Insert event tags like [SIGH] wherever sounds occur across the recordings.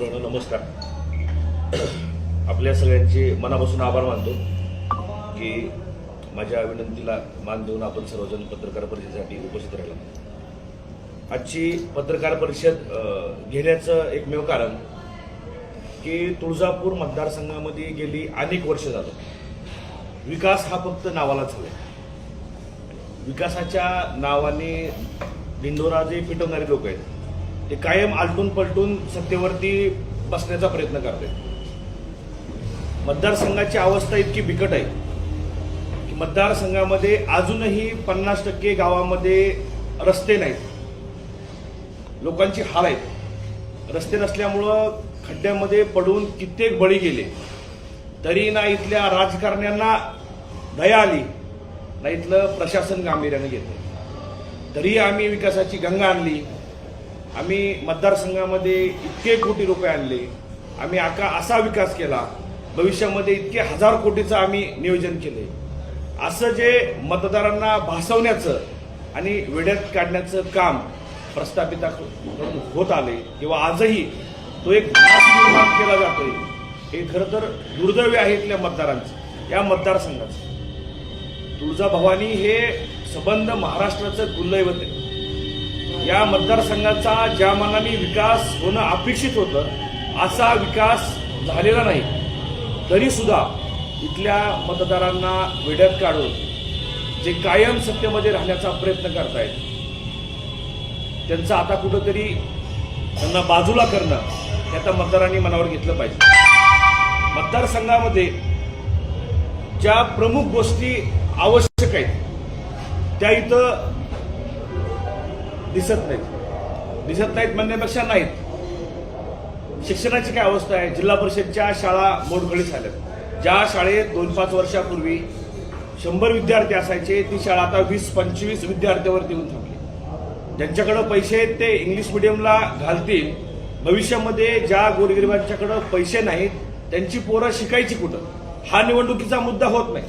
सर्वांना नमस्कार. आपल्या सगळ्यांचे मनापासून आभार मानतो की माझ्या विनंतीला मान देऊन आपण सर्वजण पत्रकार परिषदेसाठी उपस्थित राहिला. आजची पत्रकार परिषद घेण्याचं एकमेव कारण की तुळजापूर मतदारसंघामध्ये गेली अनेक वर्ष झालं. विकास हा फक्त नावाला झाला विकासाच्या नावाने ढिंडोरा जे पिटवणारे लोक आहेत ते कायम आलटून पलटून सत्तेवरती बसण्याचा प्रयत्न करते मतदारसंघाची अवस्था इतकी बिकट आहे की मतदारसंघामध्ये अजूनही पन्नास टक्के गावामध्ये रस्ते नाहीत. लोकांची हाल आहेत. रस्ते नसल्यामुळं खड्ड्यामध्ये पडून कित्येक बळी गेले. तरी ना इथल्या राजकारण्यांना दया आली ना इथलं प्रशासन गांभीर्याने घेतलं. तरी आम्ही विकासाची गंगा आणली. आम्ही मतदारसंघामध्ये इतके कोटी रुपये आणले. आम्ही आका असा विकास केला. भविष्यामध्ये इतके हजार कोटीचं आम्ही नियोजन केले. असं जे मतदारांना भासवण्याचं आणि वेड्यात काढण्याचं काम प्रस्थापिताकडून होत आले किंवा आजही तो एक भास निर्माण केला जातोय हे खरं तर दुर्दैवी आहे इथल्या मतदारांचं या मतदारसंघाचं. तुळजाभवानी हे संबंध महाराष्ट्राचं कुलदैवत आहे. या मतदारसंघाचा ज्या मानाने विकास होणं अपेक्षित होतं असा विकास झालेला नाही. तरी सुद्धा इथल्या मतदारांना वेड्यात काढून जे कायम सत्तेमध्ये राहण्याचा प्रयत्न करतायत त्यांचं आता कुठंतरी त्यांना बाजूला करणं हे आता मतदारांनी मनावर घेतलं पाहिजे. मतदारसंघामध्ये ज्या प्रमुख गोष्टी आवश्यक आहेत त्या इथं दिसत नाहीत. दिसत नाहीत म्हणण्यापेक्षा नाहीत. शिक्षणाची काय अवस्था आहे? जिल्हा परिषदच्या शाळा मोडकळी झाल्यात. ज्या शाळेत दोन पाच वर्षापूर्वी शंभर विद्यार्थी असायचे ती शाळा आता वीस पंचवीस विद्यार्थ्यावरती येऊन थांबली. ज्यांच्याकडं पैसे आहेत ते इंग्लिश मिडियमला घालतील. भविष्यामध्ये ज्या गोरगरिबांच्याकडं पैसे नाहीत त्यांची पोरं शिकायची कुठं? हा निवडणुकीचा मुद्दा होत नाही.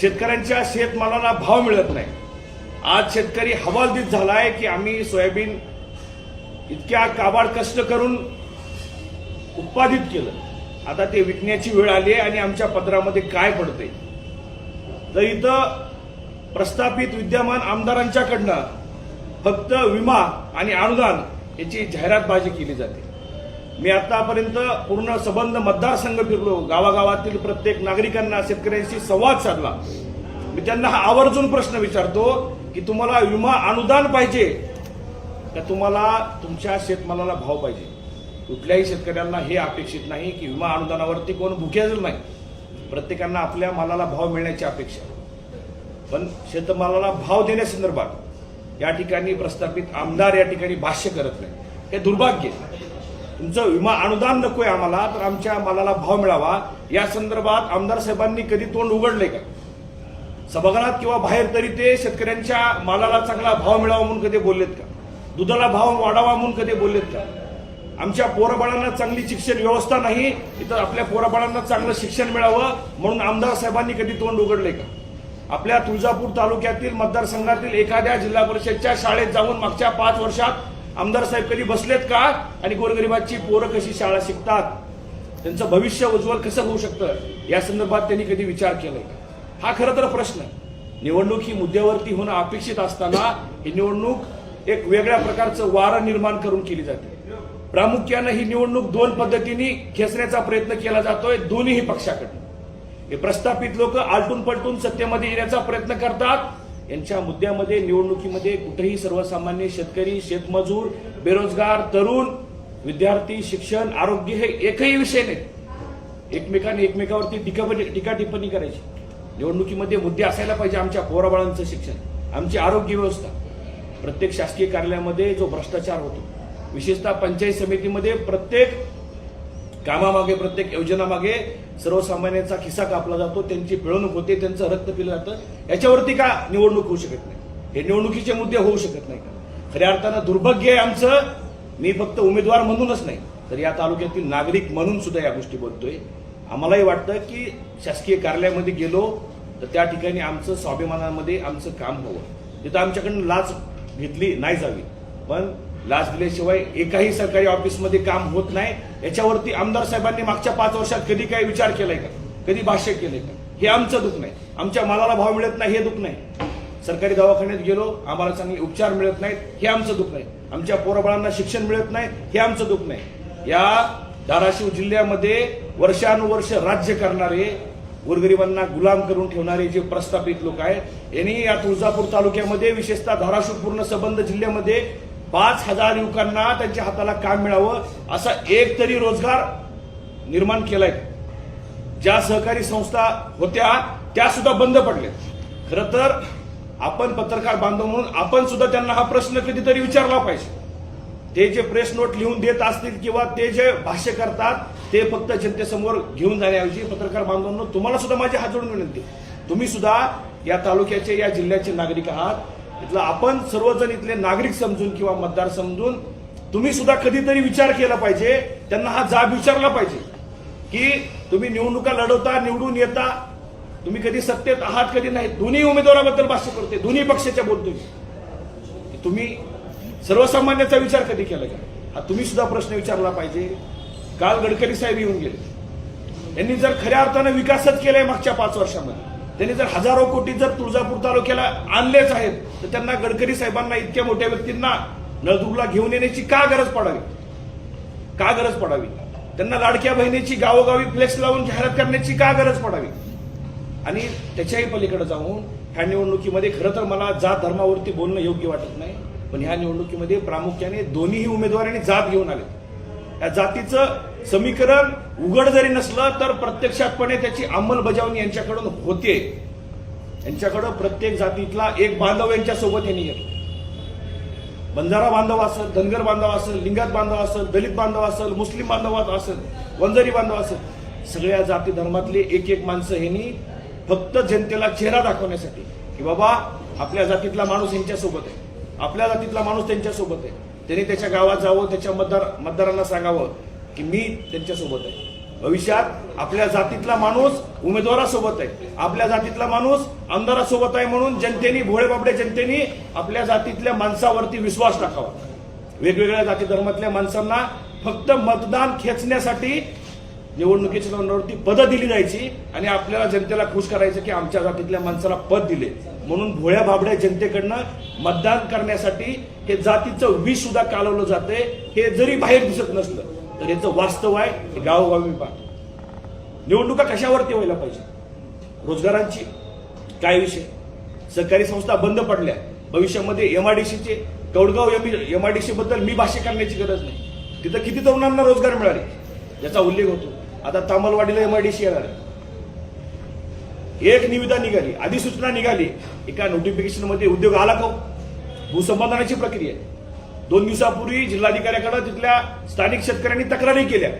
शेतकऱ्यांच्या शेतमालाला भाव मिळत नाही. आज शेतकरी हवालदित झालाय की आम्ही सोयाबीन इतक्या काबाड कष्ट करून उत्पादित केलं. आता ते विकण्याची वेळ आली आहे आणि आमच्या पदरामध्ये काय पडते तर इथं प्रस्थापित विद्यमान आमदारांच्याकडनं फक्त विमा आणि अनुदान याची जाहिरातबाजी केली जाते. मी आतापर्यंत पूर्ण संबंध मतदारसंघ फिरलो. गावागावातील प्रत्येक नागरिकांना शेतकऱ्यांशी संवाद साधला. मी त्यांना हा आवर्जून प्रश्न विचारतो की तुम्हाला विमा अनुदान पाहिजे का तुम्हाला तुमच्या शेतमालाला भाव पाहिजे. कुठल्याही शेतकऱ्यांना हे अपेक्षित नाही की विमा अनुदानावरती कोण भुकेल नाही. प्रत्येकांना आपल्या मालाला भाव मिळण्याची अपेक्षा. पण शेतमालाला भाव देण्यासंदर्भात या ठिकाणी प्रस्थापित आमदार या ठिकाणी भाष्य करत नाही. हे दुर्भाग्य तुमचं विमा अनुदान नकोय आम्हाला तर आमच्या मालाला भाव मिळावा. या संदर्भात आमदार साहेबांनी कधी तोंड उघडले का? सभागृहात किंवा बाहेर तरी ते शेतकऱ्यांच्या मालाला चांगला भाव मिळावा म्हणून कधी बोललेत का? दुधाला भाव वाढावा म्हणून कधी बोललेत का? आमच्या पोराबाळांना चांगली शिक्षण व्यवस्था नाही इथं आपल्या पोराबाळांना चांगलं शिक्षण मिळावं म्हणून आमदार साहेबांनी कधी तोंड उघडले का? आपल्या तुळजापूर तालुक्यातील मतदारसंघातील एखाद्या जिल्हा परिषदच्या शाळेत जाऊन मागच्या पाच वर्षात आमदार साहेब कधी बसलेत का? आणि गोरगरिबाची पोरं कशी शाळा शिकतात? त्यांचं भविष्य उज्ज्वल कसं होऊ शकतं? या संदर्भात त्यांनी कधी विचार केलाय का? हा खरं तर प्रश्न निवडणूक ही मुद्द्यावरती होणं अपेक्षित असताना ही निवडणूक एक वेगळ्या प्रकारचं वारं निर्माण करून केली जाते. प्रामुख्यानं ही निवडणूक दोन पद्धतीने खेचण्याचा प्रयत्न केला जातोय दोन्ही पक्षाकडून. हे प्रस्थापित लोक आलटून पलटून सत्तेमध्ये येण्याचा प्रयत्न करतात. यांच्या मुद्द्यामध्ये निवडणुकीमध्ये कुठेही सर्वसामान्य शेतकरी शेतमजूर बेरोजगार तरुण विद्यार्थी शिक्षण आरोग्य हे एकही विषय नाही एकमेकांनी एकमेकावरती टीका टीका टिप्पणी करायची. निवडणुकीमध्ये मुद्दे असायला पाहिजे आमच्या पोराबाळांचं शिक्षण आमची आरोग्य व्यवस्था. प्रत्येक शासकीय कार्यालयामध्ये जो भ्रष्टाचार होतो विशेषतः पंचायत समितीमध्ये प्रत्येक कामामागे प्रत्येक योजनामागे सर्वसामान्यांचा खिसा कापला जातो त्यांची पिळवणूक होते त्यांचं रक्त पिलं जातं. याच्यावरती का निवडणूक होऊ शकत नाही? हे निवडणुकीचे मुद्दे होऊ शकत नाही का? खऱ्या अर्थानं दुर्भाग्य आहे आमचं. मी फक्त उमेदवार म्हणूनच नाही तर या तालुक्यातील नागरिक म्हणून सुद्धा या गोष्टी बोलतोय. आम्हालाही वाटतं की शासकीय कार्यालयामध्ये गेलो तर त्या ठिकाणी आमचं स्वाभिमानामध्ये आमचं काम हवं. तिथं आमच्याकडून लाच घेतली नाही जावी. पण लाच दिल्याशिवाय एकाही सरकारी ऑफिसमध्ये काम होत नाही. याच्यावरती आमदार साहेबांनी मागच्या पाच वर्षात कधी काही विचार केलाय का? कधी भाष्य केलंय का? हे आमचं दुःख नाही. आमच्या मालाला भाव मिळत नाही हे दुःख नाही. सरकारी दवाखान्यात गेलो आम्हाला चांगले उपचार मिळत नाहीत हे आमचं दुःख नाही. आमच्या पोरबाळांना शिक्षण मिळत नाही हे आमचं दुःख नाही. या धाराशिव जिल्ह्यामध्ये वर्षानुवर्ष राज्य करणारे गोरगरिबांना गुलाम करून ठेवणारे जे प्रस्थापित लोक आहेत यांनी या तुळजापूर तालुक्यामध्ये विशेषतः धाराशिव पूर्ण संबंध जिल्ह्यामध्ये पाच हजार युवकांना त्यांच्या हाताला काम मिळावं असा एक तरी रोजगार निर्माण केलाय. ज्या सहकारी संस्था होत्या त्या सुद्धा बंद पडल्या खरं तर आपण पत्रकार बांधव म्हणून आपण सुद्धा त्यांना हा प्रश्न कधीतरी विचारला पाहिजे. ते जे प्रेस नोट लिहून देत असतील किंवा ते जे भाष्य करतात ते फक्त जनतेसमोर घेऊन जाण्याऐवजी पत्रकार बांधवांनो तुम्हाला सुद्धा माझी हात जोडून विनंती. तुम्ही सुद्धा या तालुक्याचे या जिल्ह्याचे नागरिक आहात. इथलं आपण सर्वजण इथले नागरिक समजून किंवा मतदार समजून तुम्ही सुद्धा कधीतरी विचार केला पाहिजे. त्यांना हा जाब विचारला पाहिजे की तुम्ही निवडणुका लढवता निवडून येता. तुम्ही कधी सत्तेत आहात कधी नाही. दोन्ही उमेदवाराबद्दल भाष्य करते. दोन्ही पक्षाच्या बोलतोय. तुम्ही सर्वसामान्याचा विचार कधी केला का हा तुम्ही सुद्धा प्रश्न विचारला पाहिजे. काल गडकरी साहेब येऊन गेले. यांनी जर खऱ्या अर्थानं विकासच केलाय मागच्या पाच वर्षामध्ये. त्यांनी जर हजारो कोटी जर तुळजापूर तालुक्याला आणलेच आहेत तर त्यांना गडकरी साहेबांना इतक्या मोठ्या व्यक्तींना नळदुर्गला घेऊन येण्याची का गरज पडावी? का गरज पडावी? त्यांना लाडक्या बहिणीची गावोगावी फ्लेक्स लावून जाहिरात करण्याची का गरज पडावी? आणि त्याच्याही पलीकडे जाऊन ह्या निवडणुकीमध्ये खरं तर मला जात धर्मावरती बोलणं योग्य वाटत नाही पण ह्या निवडणुकीमध्ये प्रामुख्याने दोन्हीही उमेदवारांनी जात घेऊन आले. या जातीचं समीकरण उघड जरी नसलं तर प्रत्यक्षातपणे त्याची अंमलबजावणी यांच्याकडून होते. यांच्याकडं प्रत्येक जातीतला एक बांधव यांच्या सोबत यांनी येतो. बंजारा बांधव असेल धनगर बांधव असेल लिंगात बांधव असेल दलित बांधव असेल मुस्लिम बांधव असेल वंजारी बांधव असेल सगळ्या जाती धर्मातले एक एक माणसं ह्यांनी फक्त जनतेला चेहरा दाखवण्यासाठी की बाबा आपल्या जातीतला माणूस यांच्यासोबत आहे. आपल्या जातीतला माणूस त्यांच्यासोबत आहे. त्यांनी त्याच्या गावात जावं त्याच्या मतदार मतदारांना सांगावं की मी त्यांच्यासोबत आहे. भविष्यात आपल्या जातीतला माणूस उमेदवारासोबत आहे. आपल्या जातीतला माणूस आमदारासोबत आहे म्हणून जनतेने भोळे बाबडे जनतेने आपल्या जातीतल्या माणसावरती विश्वास टाकावा. वेगवेगळ्या जाती धर्मातल्या माणसांना फक्त मतदान खेचण्यासाठी निवडणुकीच्या तोंडावरती पदं दिली जायची आणि आपल्याला जनतेला खुश करायचं की आमच्या जातीतल्या माणसाला पद दिले. म्हणून भोळ्या भाबड्या जनतेकडनं मतदान करण्यासाठी हे जातीचं विष सुद्धा कालवलं जाते हे जरी बाहेर दिसत नसलं तर याचं वास्तव आहे हे गावोगावी पाहतो निवडणुका कशावरती व्हायला पाहिजे? रोजगारांची काय विषय? सहकारी संस्था बंद पडल्या. भविष्यामध्ये एमआयडीसीचे कौडगाव एमआयडीसी बद्दल मी भाष्य करण्याची गरज नाही. तिथं किती तरुणांना रोजगार मिळाले? याचा उल्लेख होतो. आता तामलवाडीला एमआयडीसी येणार. आहे एक निविदा निघाली अधिसूचना निघाली. एका नोटिफिकेशनमध्ये उद्योग आला का हो? भूसंपादनाची प्रक्रिया दोन दिवसापूर्वी जिल्हाधिकाऱ्याकडे तिथल्या स्थानिक शेतकऱ्यांनी तक्रारी केल्या.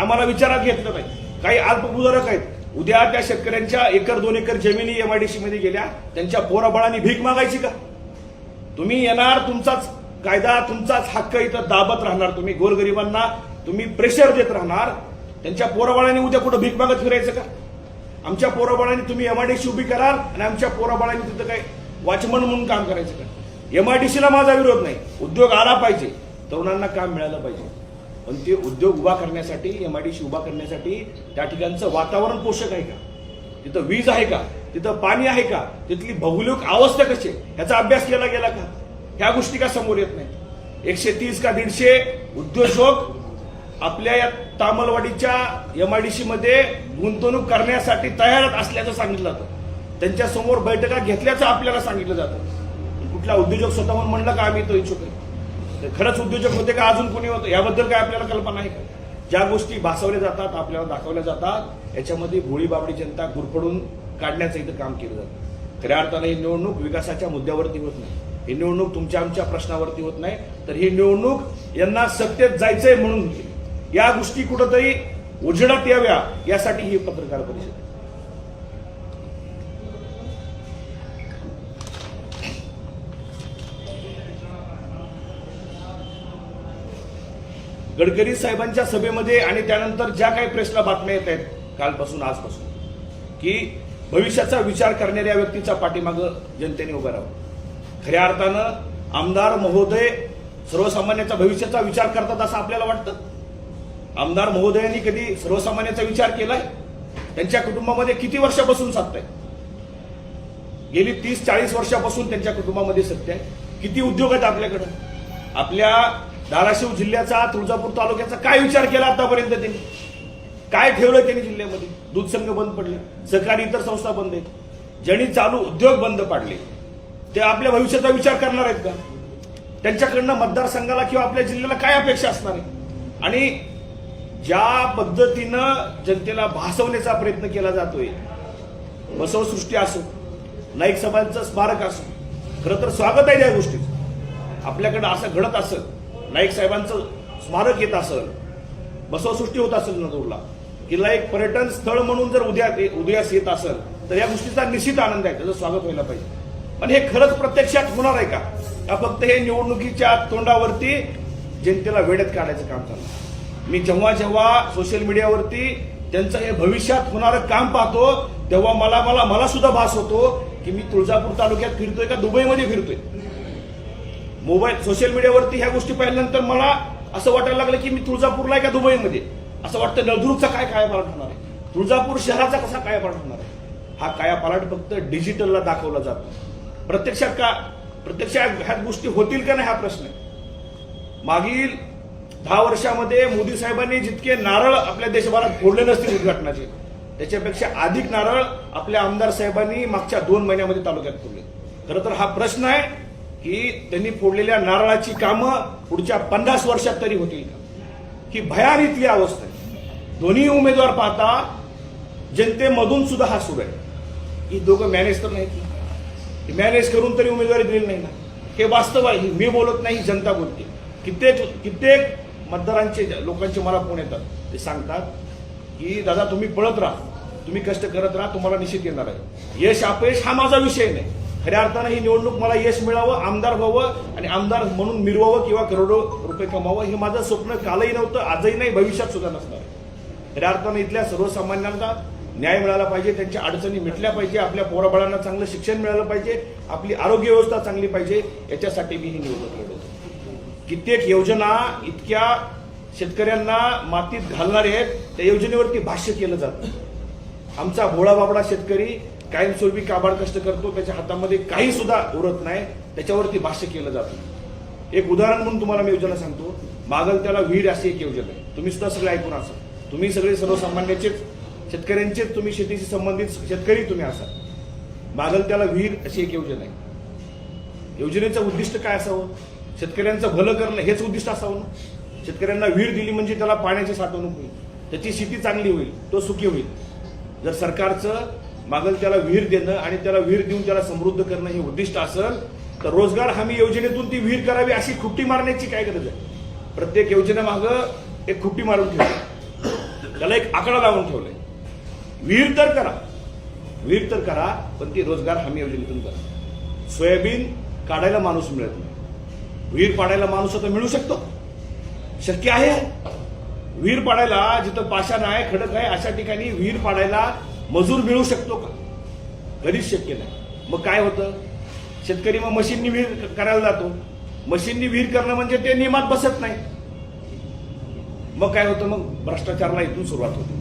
आम्हाला विचारात घेतलं नाही. काही अल्पभूधारक आहेत. उद्या त्या शेतकऱ्यांच्या एकर दोन एकर जमिनी एमआयडीसी मध्ये गेल्या. त्यांच्या पोराबळाने भीक मागायची का? तुम्ही येणार तुमचाच कायदा तुमचाच हक्क इथं दाबत राहणार तुम्ही. गोरगरिबांना तुम्ही प्रेशर देत राहणार. त्यांच्या पोराबाळांनी उद्या कुठं भीक मागत फिरायचं का? आमच्या पोराबाळांनी तुम्ही एमआयडीसी उभी कराल आणि आमच्या पोराबाळांनी तिथं काय वॉचमन म्हणून काम करायचं का? एमआयडीसीला माझा विरोध नाही. उद्योग आला पाहिजे. तरुणांना काम मिळालं पाहिजे. पण ते उद्योग उभा करण्यासाठी एमआयडीसी उभा करण्यासाठी त्या ठिकाणचं वातावरण पोषक आहे का? तिथं वीज आहे का? तिथं पाणी आहे का? तिथली भौगोलिक अवस्था कशी आहे? ह्याचा अभ्यास केला गेला का? ह्या गोष्टी का समोर येत नाही एकशे तीस का दीडशे उद्योजक आपल्या या तामलवाडीच्या एमआयडीसी मध्ये गुंतवणूक करण्यासाठी तयार असल्याचं सांगितलं जातं. त्यांच्यासमोर बैठका घेतल्याचं आपल्याला सांगितलं जातं. कुठला उद्योजक स्वतःहून म्हणलं का आम्ही तो इच्छुक आहे? तर खरंच उद्योजक होते का अजून कोणी होतं? याबद्दल काय आपल्याला कल्पना आहे का? ज्या गोष्टी भासवल्या जातात आपल्याला दाखवल्या जातात याच्यामध्ये भोळी बाबडी जनता गुरफडून काढण्याचं इथं काम केलं जातं. खऱ्या अर्थानं ही निवडणूक विकासाच्या मुद्द्यावरती होत नाही. ही निवडणूक तुमच्या आमच्या प्रश्नावरती होत नाही. तर ही निवडणूक यांना सत्तेत जायचंय म्हणून होती. या गोष्टी कुठंतरी उजेडात याव्या यासाठी ही पत्रकार परिषद गडकरी साहेबांच्या सभेमध्ये आणि त्यानंतर ज्या काही प्रेसला बातम्या येत आहेत कालपासून आजपासून की भविष्याचा विचार करणाऱ्या व्यक्तीचा पाठीमाग जनतेने उभं राहावं. खऱ्या अर्थानं आमदार महोदय सर्वसामान्याचा भविष्याचा विचार करतात असं आपल्याला वाटतं? आमदार महोदयांनी कधी सर्वसामान्याचा विचार केलाय? त्यांच्या कुटुंबामध्ये किती वर्षापासून साधताय गेली तीस चाळीस वर्षापासून त्यांच्या कुटुंबामध्ये सत्य आहे. किती उद्योग आहेत आपल्याकडं? आपल्या धाराशिव जिल्ह्याचा तुळजापूर तालुक्याचा काय विचार केला आतापर्यंत त्यांनी? काय ठेवलं त्यांनी जिल्ह्यामध्ये? दूध संघ बंद पडले सहकारी इतर संस्था बंद आहेत. ज्यांनी चालू उद्योग बंद पाडले ते आपल्या भविष्याचा विचार करणार आहेत का? त्यांच्याकडनं मतदारसंघाला किंवा आपल्या जिल्ह्याला काय अपेक्षा असणार आहे? आणि ज्या पद्धतीनं जनतेला भासवण्याचा प्रयत्न केला जातोय बसवसृष्टी असो नाईक समाजाचं स्मारक असो खरं तर स्वागत आहे त्या गोष्टीचं. आपल्याकडं असं घडत असेल नाईक साहेबांचं स्मारक येत असेल बसवसृष्टी होत असेल नदूरला किल्ला एक पर्यटन स्थळ म्हणून जर उद्या उदयास येत असेल तर या गोष्टीचा निश्चित आनंद आहे त्याचं स्वागत व्हायला पाहिजे. पण हे खरंच प्रत्यक्षात होणार आहे का? का फक्त हे निवडणुकीच्या तोंडावरती जनतेला वेळेत काढायचं काम चाललं मी जेव्हा जेव्हा सोशल मीडियावरती त्यांचं हे भविष्यात होणारं काम पाहतो तेव्हा मला मला मला सुद्धा भास होतो की मी तुळजापूर तालुक्यात फिरतोय का दुबईमध्ये फिरतोय. मोबाईल सोशल मीडियावरती ह्या गोष्टी पाहिल्यानंतर मला असं वाटायला लागलं की मी तुळजापूरला आहे का दुबईमध्ये? असं वाटतं नळदुर्गचा काय कायापालट होणार आहे? तुळजापूर शहराचा कसा कायापालट होणार आहे? हा कायापालट फक्त डिजिटलला दाखवला जातो. प्रत्यक्षात का प्रत्यक्षात ह्या गोष्टी होतील का नाही हा प्रश्न आहे. मागील दहा वर्षामध्ये मोदी साहेबांनी जितके नारळ आपल्या देशभरात फोडले नसतील उद्घाटनाचे त्याच्यापेक्षा अधिक नारळ आपल्या आमदार साहेबांनी मागच्या दोन महिन्यामध्ये तालुक्यात फोडले. खरं तर हा प्रश्न आहे की त्यांनी फोडलेल्या नारळाची कामं पुढच्या पन्नास वर्षात तरी होतील का? ही भयान इथली अवस्था आहे. दोन्ही उमेदवार पाहता जनतेमधून सुद्धा हा सुरू आहे. ही दोघं मॅनेज तर नाहीत मॅनेज करून तरी उमेदवारी दिली नाही ना. हे वास्तव आहे. मी बोलत नाही जनता बोलते. कित्येक कित्येक मतदारांचे लोकांचे मला फोन येतात. ते सांगतात की दादा तुम्ही पळत राहा. तुम्ही कष्ट करत राहा तुम्हाला निश्चित येणार आहे. यश अपयश हा माझा विषय नाही. खऱ्या अर्थानं ही निवडणूक मला यश मिळावं आमदार व्हावं आणि आमदार म्हणून मिरवावं किंवा करोडो रुपये कमावं हे माझं स्वप्न कालही नव्हतं आजही नाही भविष्यात सुद्धा नसणार आहे. खऱ्या अर्थानं इथल्या सर्वसामान्यांना न्याय मिळाला पाहिजे त्यांच्या अडचणी मिटल्या पाहिजे आपल्या पोराबाळांना चांगलं शिक्षण मिळालं पाहिजे आपली आरोग्य व्यवस्था चांगली पाहिजे याच्यासाठी मी ही निवडणूक लढवतो कित्येक योजना इतक्या शेतकऱ्यांना मातीत घालणार आहेत त्या योजनेवरती भाष्य केलं जातं. आमचा भोळा बाबडा शेतकरी कायमस्वरूपी काबाड कष्ट करतो त्याच्या हातामध्ये काही सुद्धा उरत नाही त्याच्यावरती भाष्य केलं जातं. एक उदाहरण म्हणून तुम्हाला मी योजना सांगतो. मागल त्याला विहीर अशी एक योजना आहे. तुम्ही सुद्धा सगळे ऐकून असाल. तुम्ही सगळे सर्वसामान्याचेच शेतकऱ्यांचेच तुम्ही शेतीशी संबंधित शेतकरी तुम्ही असाल. मागल त्याला विहीर अशी एक योजना आहे. योजनेचं उद्दिष्ट काय असावं? शेतकऱ्यांचं भलं करणं हेच उद्दिष्ट असावं ना. शेतकऱ्यांना विहीर दिली म्हणजे त्याला पाण्याची साठवणूक होईल. त्याची शेती चांगली होईल तो सुखी होईल. जर सरकारचं मागल त्याला विहीर देणं आणि त्याला विहीर देऊन त्याला समृद्ध करणं हे उद्दिष्ट असेल तर रोजगार हमी योजनेतून ती विहीर करावी अशी खुट्टी मारण्याची काय गरज आहे? प्रत्येक योजनेमागं एक खुट्टी मारून ठेवली त्याला एक आकडा लावून ठेवलाय. विहीर तर करा. विहीर तर करा पण ती रोजगार हमी योजनेतून करा. सोयाबीन काढायला माणूस मिळत नाही. विहीर पाडायला माणूस आता मिळू शकतो? शक्य आहे? विहीर पाडायला जिथं पाषाण आहे खडक आहे अशा ठिकाणी विहीर पाडायला मजूर मिळू शकतो का? कधीच शक्य नाही. मग काय होतं? शेतकरी मग मशीननी विहीर करायला जातो. मशीननी विहीर करणं म्हणजे ते नियमात बसत नाही. मग काय होतं? मग भ्रष्टाचाराला इथून सुरुवात होते.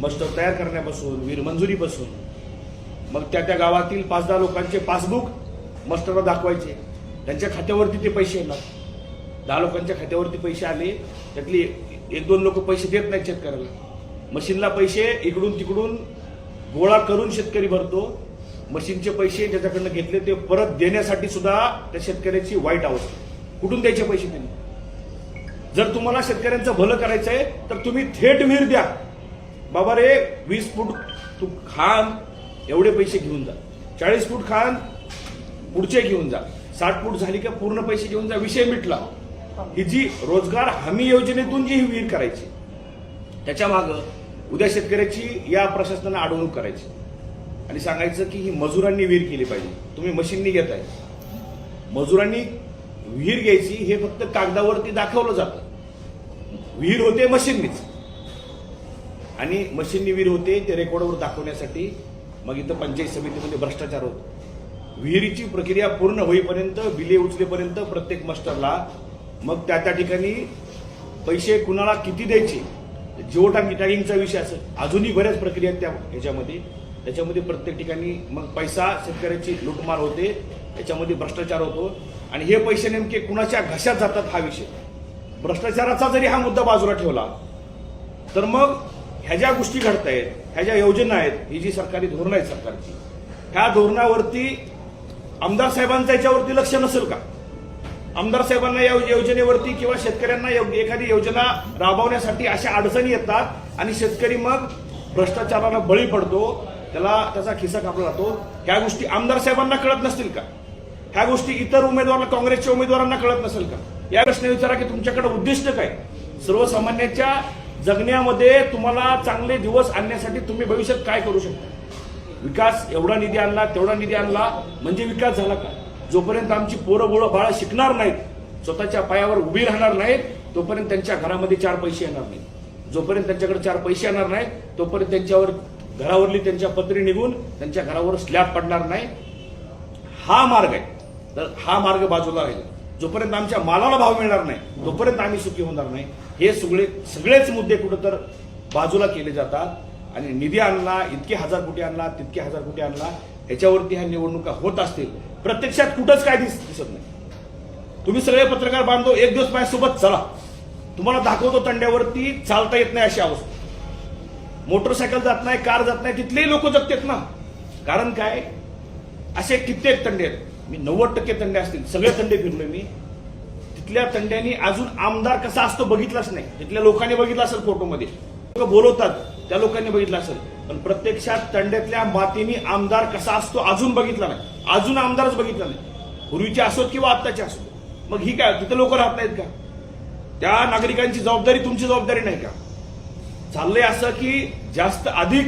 मस्टर तयार करण्यापासून विहीर मंजुरीपासून. मग त्या त्या गावातील पाच दहा लोकांचे पासबुक मस्टरला दाखवायचे. त्यांच्या खात्यावरती ते पैसे येणार. दहा लोकांच्या खात्यावरती पैसे आले त्यातली एक दोन लोक पैसे देत नाहीत शेतकऱ्याला. मशीनला पैसे इकडून तिकडून गोळा करून शेतकरी भरतो. मशीनचे पैसे ज्याच्याकडनं घेतले ते परत देण्यासाठी सुद्धा त्या शेतकऱ्याची वाईट अवस्था. कुठून द्यायचे पैसे त्यांनी? जर तुम्हाला शेतकऱ्यांचं भलं करायचं आहे तर तुम्ही थेट विहीर द्या. बाबा रे वीस फूट तू खान एवढे पैसे घेऊन जा. चाळीस फूट खान पुढचे घेऊन जा. साठ फूट झाली का पूर्ण पैसे घेऊन जा विषय मिटला. ही जी रोजगार हमी योजनेतून जी ही विहीर करायची त्याच्या मागं उद्या शेतकऱ्याची या प्रशासनानं अडवणूक करायची. आणि सांगायचं की ही मजुरांनी विहीर केली पाहिजे. तुम्ही मशीननी घेताय मजुरांनी विहीर घ्यायची हे फक्त कागदावरती दाखवलं जातं. विहीर होते मशीननीच. आणि मशीननी विहीर होते ते रेकॉर्डवर दाखवण्यासाठी मग इथं पंचायत समितीमध्ये भ्रष्टाचार होतो. विहिरीची प्रक्रिया पूर्ण होईपर्यंत बिले उचलेपर्यंत प्रत्येक मास्टरला. मग त्या त्या ठिकाणी पैसे कुणाला किती द्यायचे? जिओ टॅग टॅगिंगचा विषय असेल अजूनही बऱ्याच प्रक्रिया आहेत त्या ह्याच्यामध्ये. त्याच्यामध्ये प्रत्येक ठिकाणी मग पैसा शेतकऱ्याची लुटमार होते याच्यामध्ये भ्रष्टाचार होतो. आणि हे पैसे नेमके कुणाच्या घशात जातात हा विषय. भ्रष्टाचाराचा जरी हा मुद्दा बाजूला ठेवला तर मग ह्या ज्या गोष्टी घडतायत ह्या ज्या योजना आहेत ही जी सरकारी धोरणं आहेत सरकारची ह्या धोरणावरती आमदार साहेबांचं याच्यावरती लक्ष नसेल का? आमदार साहेबांना या योजनेवरती किंवा शेतकऱ्यांना एखादी योजना राबवण्यासाठी अशा अडचणी येतात आणि शेतकरी मग भ्रष्टाचाराला बळी पडतो त्याला त्याचा खिसा कापला जातो. ह्या गोष्टी आमदार साहेबांना कळत नसतील का? ह्या गोष्टी इतर उमेदवारांना काँग्रेसच्या उमेदवारांना कळत नसेल का? या प्रश्न विचारा की तुमच्याकडे उद्दिष्ट काय? सर्वसामान्यांच्या जगण्यामध्ये तुम्हाला चांगले दिवस आणण्यासाठी तुम्ही भविष्यात काय करू शकता? विकास एवढा निधी आणला तेवढा निधी आणला म्हणजे विकास झाला का? जोपर्यंत आमची पोरं बोळं बाळा शिकणार नाहीत स्वतःच्या पायावर उभी राहणार नाहीत तोपर्यंत त्यांच्या घरामध्ये चार पैसे येणार नाहीत. जोपर्यंत त्यांच्याकडे चार पैसे येणार नाहीत तोपर्यंत त्यांच्यावर घरावरली त्यांच्या पत्री निघून त्यांच्या घरावर स्लॅब पडणार नाही. हा मार्ग आहे. तर हा मार्ग बाजूला राहील. जोपर्यंत आमच्या मालाला भाव मिळणार नाही तोपर्यंत आम्ही सुखी होणार नाही. हे सगळे सगळेच मुद्दे कुठं तर बाजूला केले जातात. आणि निधी आणला इतके हजार कोटी आणला तितके हजार कोटी आणला ह्याच्यावरती ह्या निवडणुका होत असतील प्रत्यक्षात कुठंच काय दिस दिसत नाही. तुम्ही सगळे पत्रकार बांधतो एक दिवस माझ्यासोबत चला. तुम्हाला दाखवतो तंड्यावरती चालता येत नाही अशी अवस्था. मोटरसायकल जात नाही कार जात नाही तिथलेही लोक जगतात ना. कारण काय? असे कित्येक तंडे आहेत. मी नव्वद टक्के तंडे असतील सगळे तंडे फिरलोय मी. तिथल्या तंड्यांनी अजून आमदार कसा असतो बघितलाच नाही. तिथल्या लोकांनी बघितला असेल फोटोमध्ये लोक बोलवतात त्या लोकांनी बघितलं असेल. पण प्रत्यक्षात तंड्यातल्या मातीने आमदार कसा असतो अजून बघितला नाही. अजून आमदारच बघितला नाही. पूर्वीचे असोत किंवा आत्ताचे असोत. मग ही काय तिथं लोक राहत नाहीत का? त्या नागरिकांची जबाबदारी तुमची जबाबदारी नाही का? चाललंय असं की जास्त अधिक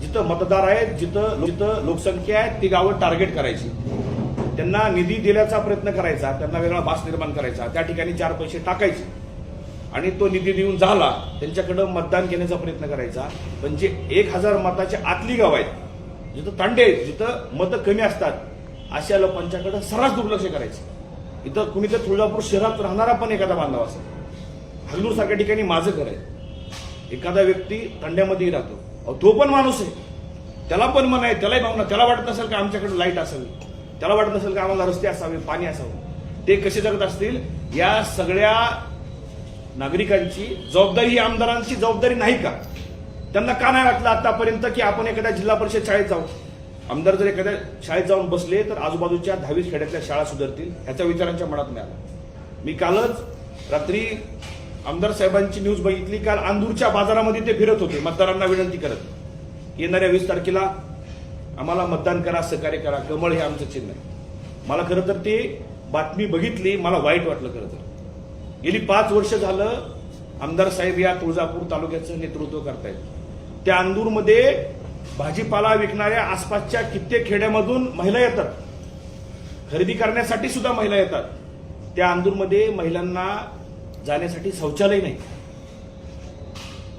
जिथं मतदार आहेत जिथं जिथं लोकसंख्या आहे ती गावं टार्गेट करायची. त्यांना निधी दिल्याचा प्रयत्न करायचा त्यांना वेगळा भास निर्माण करायचा. त्या ठिकाणी चार पैसे टाकायचे. आणि तो निधी देऊन झाला त्यांच्याकडं मतदान घेण्याचा प्रयत्न करायचा. पण जे एक हजार मताच्या आतली गाव आहेत जिथं तांडे आहेत जिथं मतं कमी असतात अशा लोकांच्याकडं सर्रास दुर्लक्ष करायचं. इथं कुणी तर तुळजापूर शहरात राहणारा पण एखादा बांधव असेल. हल्लूर सारख्या ठिकाणी माझं घर आहे. एखादा व्यक्ती तांड्यामध्येही राहतो. अहो, तो पण माणूस आहे. त्याला पण मन आहे त्यालाही भावना त्याला वाटत नसेल का आमच्याकडे लाइट असावी त्याला वाटत नसेल का आम्हाला रस्ते असावे पाणी असावं? ते कसे जगत असतील? या सगळ्या नागरिकांची जबाबदारी ही आमदारांची जबाबदारी नाही का? त्यांना का नाही वाटलं आतापर्यंत की आपण एखाद्या जिल्हा परिषद शाळेत जाऊ? आमदार जर एखाद्या शाळेत जाऊन बसले तर आजूबाजूच्या दहावीस खेड्यातल्या शाळा सुधारतील ह्याचा विचारांच्या मनात नाही आला मी कालच रात्री आमदार साहेबांची न्यूज बघितली. काल अंदूरच्या बाजारामध्ये ते फिरत होते मतदारांना विनंती करत. येणाऱ्या वीस तारखेला आम्हाला मतदान करा सहकार्य करा. कमळ हे आमचं चिन्ह आहे. मला खरं तर ते बातमी बघितली मला वाईट वाटलं खरं तर. गेली पाच वर्ष झालं आमदार साहेब या तुळजापूर तालुक्याचं नेतृत्व करतायत. त्या अंदूरमध्ये भाजीपाला विकणाऱ्या आसपासच्या कित्येक खेड्यामधून महिला येतात. खरेदी करण्यासाठी सुद्धा महिला येतात. त्या अंदूरमध्ये महिलांना जाण्यासाठी शौचालय नाही.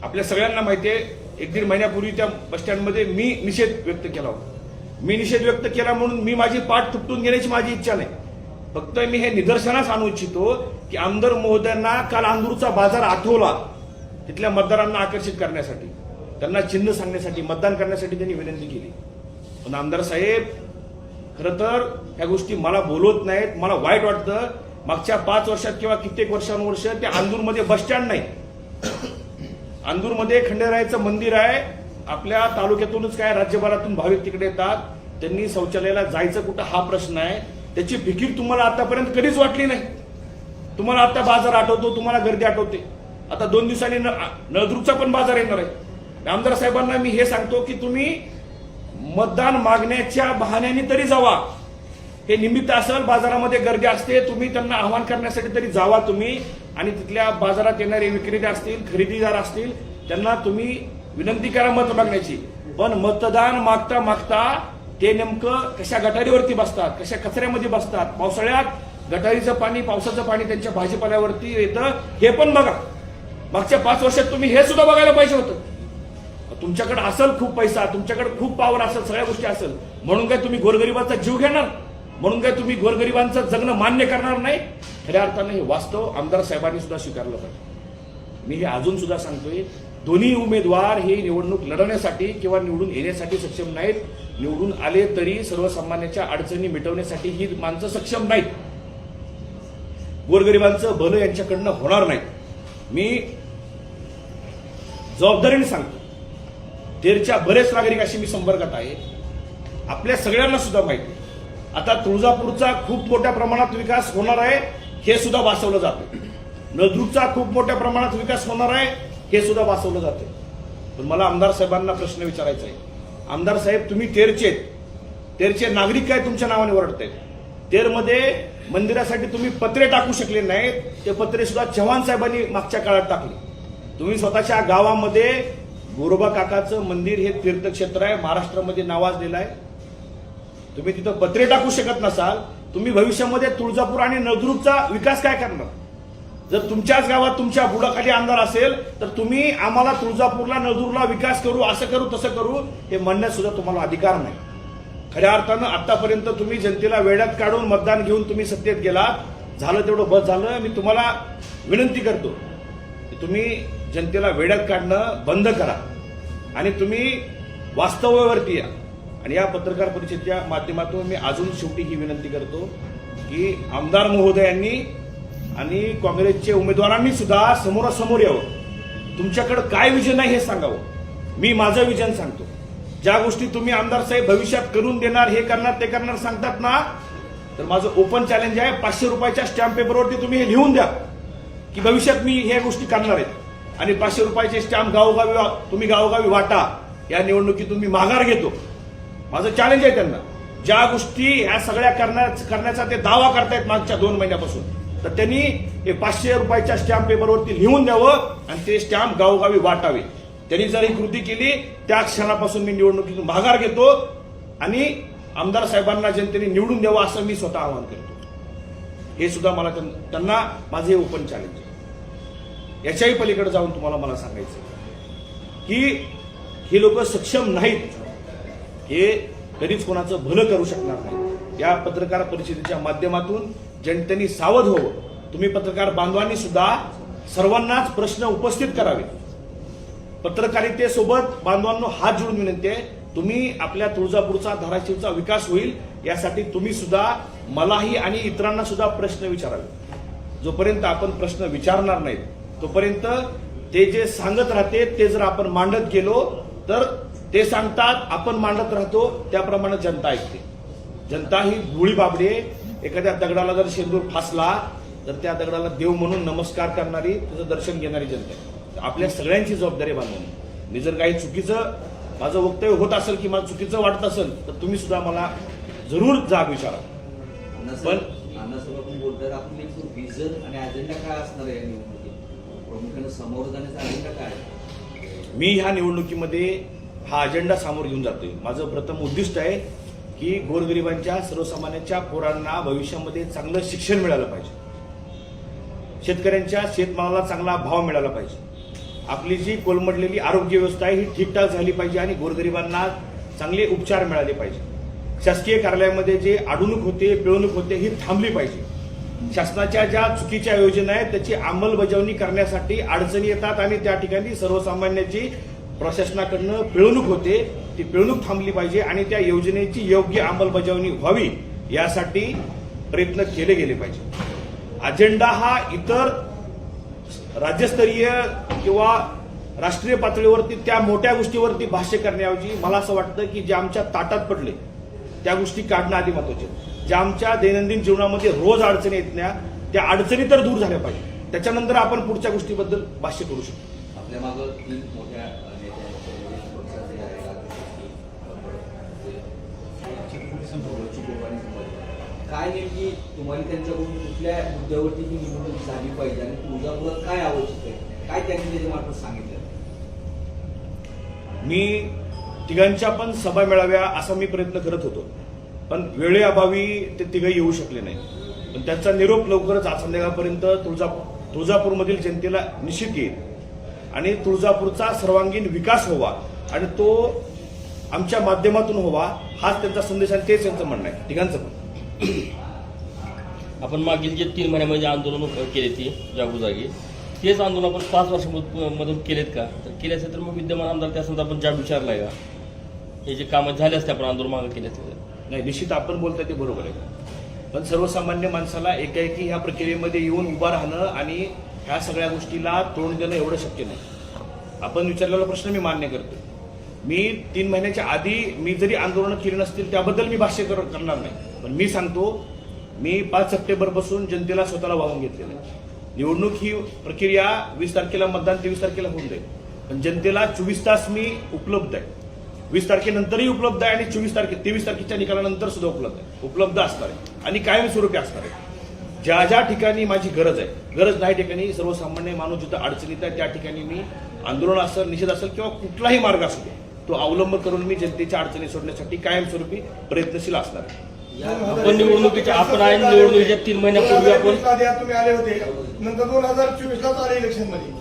आपल्या सगळ्यांना माहिती आहे एक दीड महिन्यापूर्वी त्या बस स्टँडमध्ये मी निषेध व्यक्त केला होता. मी निषेध व्यक्त केला म्हणून मी माझी पाठ तुटून घेण्याची माझी इच्छा नाही. फक्त मी हे निदर्शनास आणू इच्छितो की आमदार महोदयांना काल अंदूरचा बाजार आठवला तिथल्या मतदारांना आकर्षित करण्यासाठी. त्यांना चिन्ह सांगण्यासाठी मतदान करण्यासाठी त्यांनी विनंती केली. पण आमदार साहेब खरं तर ह्या गोष्टी मला बोलवत नाहीत. मला वाईट वाटतं. मागच्या पाच वर्षात किंवा कित्येक वर्षानुवर्ष ते अंदूरमध्ये बस स्टँड नाही. आंदूरमध्ये खंडेरायाचं मंदिर आहे. आपल्या तालुक्यातूनच काय राज्यभरातून भाविक तिकडे येतात. त्यांनी शौचालयाला जायचं कुठं हा प्रश्न आहे. त्याची फिकीर तुम्हाला आतापर्यंत कधीच वाटली नाही. तुम्हाला आता बाजार आठवतो तुम्हाला गर्दी आठवते. आता दोन दिवसांनी नळदुर्गचा पण बाजार येणार आहे. आमदार साहेबांना मी हे सांगतो की तुम्ही मतदान मागण्याच्या बहाण्याने तरी जावा. हे निमित्त असेल बाजारामध्ये गर्दी असते तुम्ही त्यांना आवाहन करण्यासाठी तरी जावा तुम्ही. आणि तिथल्या बाजारात येणारे विक्रेते असतील खरेदीदार असतील त्यांना तुम्ही विनंती करा मत मागण्याची. पण मतदान मागता मागता ते नेमकं कशा गटारीवरती बसतात कशा कचऱ्यामध्ये बसतात? पावसाळ्यात गटारीचं पाणी पावसाचं पाणी त्यांच्या भाजीपाल्यावरती येतं हे पण बघा. मागच्या पाच वर्षात तुम्ही हे सुद्धा बघायला पाहिजे होतं. तुमच्याकडे असेल खूप पैसा तुमच्याकडे खूप पावर असेल सगळ्या गोष्टी असेल. म्हणून काय तुम्ही गोरगरिबाचा जीव घेणार? म्हणून काय तुम्ही गोरगरिबांचं जगणं मान्य करणार नाही? खऱ्या अर्थानं हे वास्तव आमदार साहेबांनी सुद्धा स्वीकारलं पाहिजे. मी हे अजून सुद्धा सांगतोय दोन्ही उमेदवार हे निवडणूक लढवण्यासाठी किंवा निवडून येण्यासाठी सक्षम नाहीत. निवडून आले तरी सर्वसामान्यांच्या अडचणी मिटवण्यासाठी ही माणसं सक्षम नाहीत. गोरगरिबांचं भलं यांच्याकडनं होणार नाही. मी जबाबदारीने सांगतो तेरच्या बरेच नागरिक अशी मी संपर्कात आहे. आपल्या सगळ्यांना सुद्धा माहिती आता तुळजापूरचा खूप मोठ्या प्रमाणात विकास होणार आहे हे सुद्धा वाचवलं जातं. नळदुर्गचा खूप मोठ्या प्रमाणात विकास होणार आहे हे सुद्धा वाचवलं जातं पण मला आमदार साहेबांना प्रश्न विचारायचा आहे आमदार साहेब तुम्ही तेरचे तेरचे नागरिक काय तुमच्या नावाने ओरडतायत? तेरमध्ये मंदिरासाठी तुम्ही पत्रे टाकू शकले नाहीत. ते पत्रे सुद्धा चव्हाण साहेबांनी मागच्या काळात टाकले. तुम्ही स्वतःच्या गावामध्ये गोरोबा काकाचं मंदिर हे तीर्थक्षेत्र आहे. महाराष्ट्रामध्ये नावाजलेलं आहे. तुम्ही तिथं पत्रे टाकू शकत नसाल. तुम्ही भविष्यामध्ये तुळजापूर आणि नळदुर्गचा विकास काय करणार? जर तुमच्याच गावात तुमच्या बुडाखाली आमदार असेल तर तुम्ही आम्हाला तुळजापूरला नळदुर्गला विकास करू असं करू तसं करू हे म्हणण्यात सुद्धा तुम्हाला अधिकार नाही. खऱ्या अर्थानं आतापर्यंत तुम्ही जनतेला वेळात काढून मतदान घेऊन तुम्ही सत्तेत गेलात झालं तेवढं बस झालं मी तुम्हाला विनंती करतो की तुम्ही जनतेला वेळात काढणं बंद करा. आणि तुम्ही वास्तवावरती या. आणि या पत्रकार परिषदेच्या माध्यमातून मी अजून शेवटी ही विनंती करतो की आमदार महोदयांनी आणि काँग्रेसचे उमेदवारांनी सुद्धा समोरासमोर यावं. तुमच्याकडे काय विजन आहे हे सांगावं. मी माझं विजन सांगतो. ज्या गोष्टी तुम्ही आमदार साहेब भविष्यात करून देणार हे करणार ते करणार सांगतात ना तर माझं ओपन चॅलेंज आहे. पाचशे रुपयाच्या स्टॅम्प पेपरवरती तुम्ही हे लिहून द्या की भविष्यात मी ह्या गोष्टी करणार आहेत आणि पाचशे रुपयाचे स्टॅम्प गावोगावी वा- तुम्ही गावोगावी वाटा. या निवडणुकीत तुम्ही माघार घेतो. माझं चॅलेंज आहे त्यांना. ज्या गोष्टी ह्या सगळ्या करण्या करण्याचा ते दावा करतायत मागच्या दोन महिन्यापासून तर त्यांनी हे पाचशे रुपयाच्या स्टॅम्प पेपरवरती लिहून द्यावं आणि ते स्टॅम्प गावोगावी वाटावे. त्यांनी जर ही कृती केली त्या क्षणापासून मी निवडणुकीतून माघार घेतो आणि आमदार साहेबांना जनतेने निवडून द्यावं असं मी स्वतः आवाहन करतो. हे सुद्धा मला त्यां- त्यांना माझे ओपन चॅलेंज याच्याही पलीकडे जाऊन तुम्हाला मला सांगायचं की ही लोक सक्षम नाहीत. हे कधीच कोणाचं भलं करू शकणार नाही या पत्रकार परिषदेच्या माध्यमातून जनतेने सावध हो तुम्ही पत्रकार बांधवांनी सुद्धा सर्वांनाच प्रश्न उपस्थित करावे. पत्रकारितेसोबत बांधवांनो हात जोडून विनंती आहे तुम्ही आपल्या तुळजापूरचा धाराशिवचा विकास होईल यासाठी तुम्ही सुद्धा मलाही आणि इतरांना सुद्धा प्रश्न विचारावे. जोपर्यंत आपण प्रश्न विचारणार नाहीत तोपर्यंत ते जे सांगत राहते ते जर आपण मांडत गेलो तर ते सांगतात आपण मांडत राहतो त्याप्रमाणे जनता ऐकते. जनता ही गुळी बाबडी एखाद्या दगडाला जर शेंदूर फासला तर त्या दगडाला देव म्हणून नमस्कार करणारी त्याचं दर्शन घेणारी जनता. आहे आपल्या सगळ्यांची जबाबदारी बांधून मी जर काही चुकीचं माझं वक्तव्य होत असेल की मला चुकीचं वाटत असेल तर तुम्ही सुद्धा मला जरूर जाब विचारा. पण? मी ह्या निवडणुकीमध्ये हा अजेंडा समोर घेऊन जातोय. माझं प्रथम उद्दिष्ट आहे की गोरगरिबांच्या सर्वसामान्यांच्या पोरांना भविष्यामध्ये चांगलं शिक्षण मिळालं पाहिजे. शेतकऱ्यांच्या शेतमालाला चांगला भाव मिळाला पाहिजे. आपली जी कोलमडलेली आरोग्य व्यवस्था आहे ही ठीकठाक झाली पाहिजे आणि गोरगरिबांना चांगले उपचार मिळाले पाहिजे. शासकीय कार्यालयामध्ये जे आडवणूक होते पिळवणूक होते ही थांबली पाहिजे. शासनाच्या ज्या चुकीच्या योजना आहेत त्याची अंमलबजावणी करण्यासाठी अडचणी येतात आणि त्या ठिकाणी सर्वसामान्यांची प्रशासनाकडनं पिळवणूक होते ती पिळवणूक थांबली पाहिजे आणि त्या योजनेची योग्य अंमलबजावणी व्हावी यासाठी प्रयत्न केले गेले पाहिजे. अजेंडा हा इतर राज्यस्तरीय किंवा राष्ट्रीय पातळीवरती त्या मोठ्या गोष्टीवरती भाष्य करण्याऐवजी मला असं वाटतं की जे आमच्या ताटात पडले त्या गोष्टी काढणं आधी महत्त्वाचे ज्या आमच्या दैनंदिन जीवनामध्ये रोज अडचणी येत नाही त्या अडचणी तर दूर झाल्या पाहिजे. त्याच्यानंतर आपण पुढच्या गोष्टीबद्दल भाष्य करू शकतो. आपल्या मागं काय नेमकी तुम्हाला त्यांच्याकडून कुठल्या मुद्द्यावरती ही निवडणूक झाली पाहिजे आणि तुळजापुरात काय आवश्यक आहे? काय त्यांनी त्याच्यामार्फत सांगितलं? मी तिघांच्या पण सभा मिळाव्या असा मी प्रयत्न करत होतो. पण वेळेअभावी ते तिघही येऊ शकले नाही पण त्यांचा निरोप लवकरच आज संध्याकाळपर्यंत तुळजापूर तुळजापूरमधील जनतेला निश्चित येईल. आणि तुळजापूरचा सर्वांगीण विकास व्हावा आणि तो आमच्या माध्यमातून व्हावा हाच त्यांचा संदेश आणि तेच त्यांचं म्हणणं आहे. तिघांचं पण. [COUGHS] आपण मागील जे तीन महिन्यामध्ये आंदोलन केले ती जागोजागी तेच आंदोलन आपण पाच वर्षामधून केलेत का? तर केले असेल तर मग विद्यमान आमदार त्या संदर्भात आपण जाब विचारलाय का? हे जे कामं झाले असते आपण आंदोलन मागं केले असते नाही निश्चित आपण बोलताय ते बरोबर आहे. पण सर्वसामान्य माणसाला एकाएकी ह्या प्रक्रियेमध्ये येऊन उभा राहणं आणि ह्या सगळ्या गोष्टीला तोंड देणं एवढं शक्य नाही. आपण विचारलेला प्रश्न मी मान्य करतो मी तीन महिन्याच्या आधी मी जरी आंदोलनं केली नसतील त्याबद्दल मी भाष्य करणार नाही. पण मी सांगतो मी पाच सप्टेंबरपासून जनतेला स्वतःला वाहून घेतलेलं आहे. निवडणूक ही प्रक्रिया वीस तारखेला मतदान तेवीस तारखेला होऊन जाईल. पण जनतेला चोवीस तास मी उपलब्ध आहे. वीस तारखेनंतरही उपलब्ध आहे आणि चोवीस तारखे तेवीस तारखेच्या निकालानंतर सुद्धा उपलब्ध आहे. उपलब्ध असणार आहे. आणि कायमस्वरूपी असणार आहे. ज्या ज्या ठिकाणी माझी गरज आहे गरज नाही ठिकाणी सर्वसामान्य माणूस जिथं अडचणीत आहे त्या ठिकाणी मी आंदोलन असेल निषेध असेल किंवा कुठलाही मार्ग असू दे तो अवलंब करून मी जनतेच्या अडचणी सोडण्यासाठी कायमस्वरूपी प्रयत्नशील असणार आहे. आपण निवडणुकीच्या आपण आहे निवडणुकीच्या तीन महिन्यापूर्वी आपण आधी तुम्ही आले होते. नंतर दोन हजार चोवीस लाच आले इलेक्शनमध्ये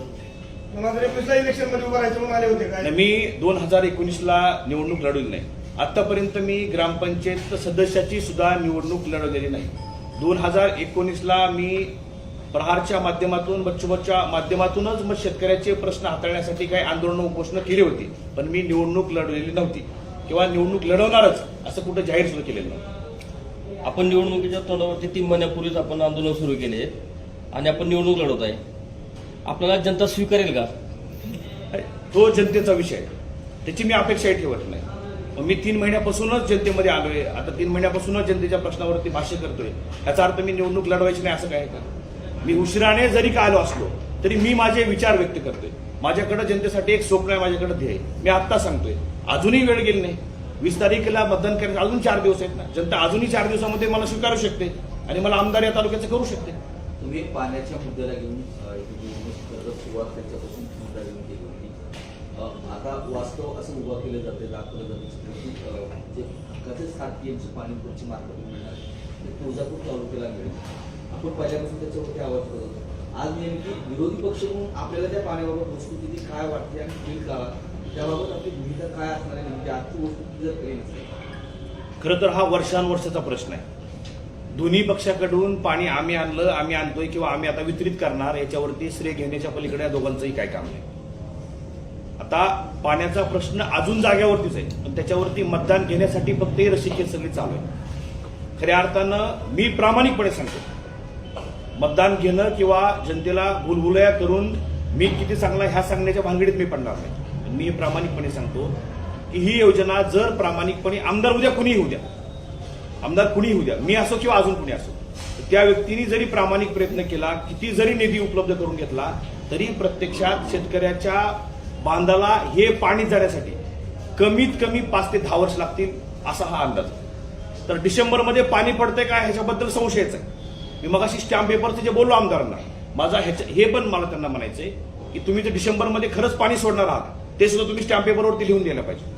दोन हजार एकवीस ला इलेक्शनमध्ये उभं राहायचं म्हणून आले होते काय? मी दोन हजार एकोणीसला निवडणूक लढवली नाही. आतापर्यंत मी ग्रामपंचायत सदस्याची सुद्धा निवडणूक लढवलेली नाही. दोन हजार एकोणीसला मी प्रहारच्या माध्यमातून बच्चूबच्च्या माध्यमातूनच मग शेतकऱ्याचे प्रश्न हाताळण्यासाठी काही आंदोलनं उपोषणं केली होती. पण मी निवडणूक लढवलेली नव्हती. किंवा निवडणूक लढवणारच असं कुठं जाहीर सुद्धा केलेलं नव्हतं. आपण निवडणुकीच्या तोंडावरती तीन महिन्यापूर्वीच आपण आंदोलन सुरू केले. आणि आपण निवडणूक लढवत आहे. आपल्याला जनता स्वीकारेल का? तो जनतेचा विषय. आहे त्याची मी अपेक्षाही ठेवत नाही. मग मी तीन महिन्यापासूनच जनतेमध्ये आलोय. आता तीन महिन्यापासूनच जनतेच्या प्रश्नावरती भाष्य करतोय. याचा अर्थ मी निवडणूक लढवायची नाही असं काय आहे का? मी उशिराने जरी का आलो असलो तरी मी माझे विचार व्यक्त करतोय. माझ्याकडे जनतेसाठी एक स्वप्न आहे माझ्याकडे ध्येय आहे. मी आत्ता सांगतोय. अजूनही वेळ गेली नाही. वीस तारखेला मतदान करण्याचे अजून चार दिवस आहेत ना. जनता अजूनही चार दिवसामध्ये मला स्वीकारू शकते आणि मला आमदार या तालुक्याचं करू शकते. तुम्ही पाण्याच्या मुद्द्याला घेऊन सुरुवात त्याच्यापासून मुद्दा घेऊन केली होती. आता वास्तव असं उभं केलं जाते दाखवलं जातं की जे हक्काचे सात पीएमचे पाणी पुढची मार्फत मिळणार ते तुळजापूर तालुक्याला मिळेल. आपण पहिल्यापासून त्याच्यावरती आवाज करत होतो. आज नेमकी विरोधी पक्ष म्हणून आपल्याला त्या पाण्याबाबत वस्तुस्थिती काय वाटते आणि पुढील काळात त्याबाबत आपली भूमिका काय असणार आहे नेमकी? आजची वस्तू जर प्रेम खरं तर हा वर्षानुवर्षाचा प्रश्न आहे. दोन्ही पक्षाकडून पाणी आम्ही आणलं आम्ही आणतोय किंवा आम्ही आता वितरित करणार याच्यावरती श्रेय घेण्याच्या पलीकडे या दोघांचंही काय काम नाही. आता पाण्याचा प्रश्न अजून जाग्यावरतीच आहे. पण त्याच्यावरती मतदान घेण्यासाठी फक्त ही रसिकेत सगळी चालू आहे खऱ्या अर्थानं मी प्रामाणिकपणे सांगतो मतदान घेणं किंवा जनतेला भुलभुलया करून मी किती चांगला ह्या सांगण्याच्या भानगडीत मी पडणार नाही. मी हे प्रामाणिकपणे सांगतो की ही योजना जर प्रामाणिकपणे आमदार उद्या कुणीही होऊ द्या. आमदार कुणीही होऊ द्या. मी असो किंवा अजून कुणी असो. त्या व्यक्तीने जरी प्रामाणिक प्रयत्न केला किती जरी निधी उपलब्ध करून घेतला तरी प्रत्यक्षात शेतकऱ्याच्या बांधाला हे पाणी जाण्यासाठी कमीत कमी पाच ते दहा वर्ष लागतील असा हा अंदाज. तर डिसेंबरमध्ये पाणी पडतंय का ह्याच्याबद्दल संशयच आहे. मी मग अशी स्टॅम्प पेपरचं जे बोललो आमदारांना माझा ह्याच्या हे पण मला त्यांना म्हणायचंय की तुम्ही जर डिसेंबरमध्ये खरंच पाणी सोडणार आहात. ते सुद्धा तुम्ही स्टॅम्प पेपरवरती लिहून द्यायला पाहिजे.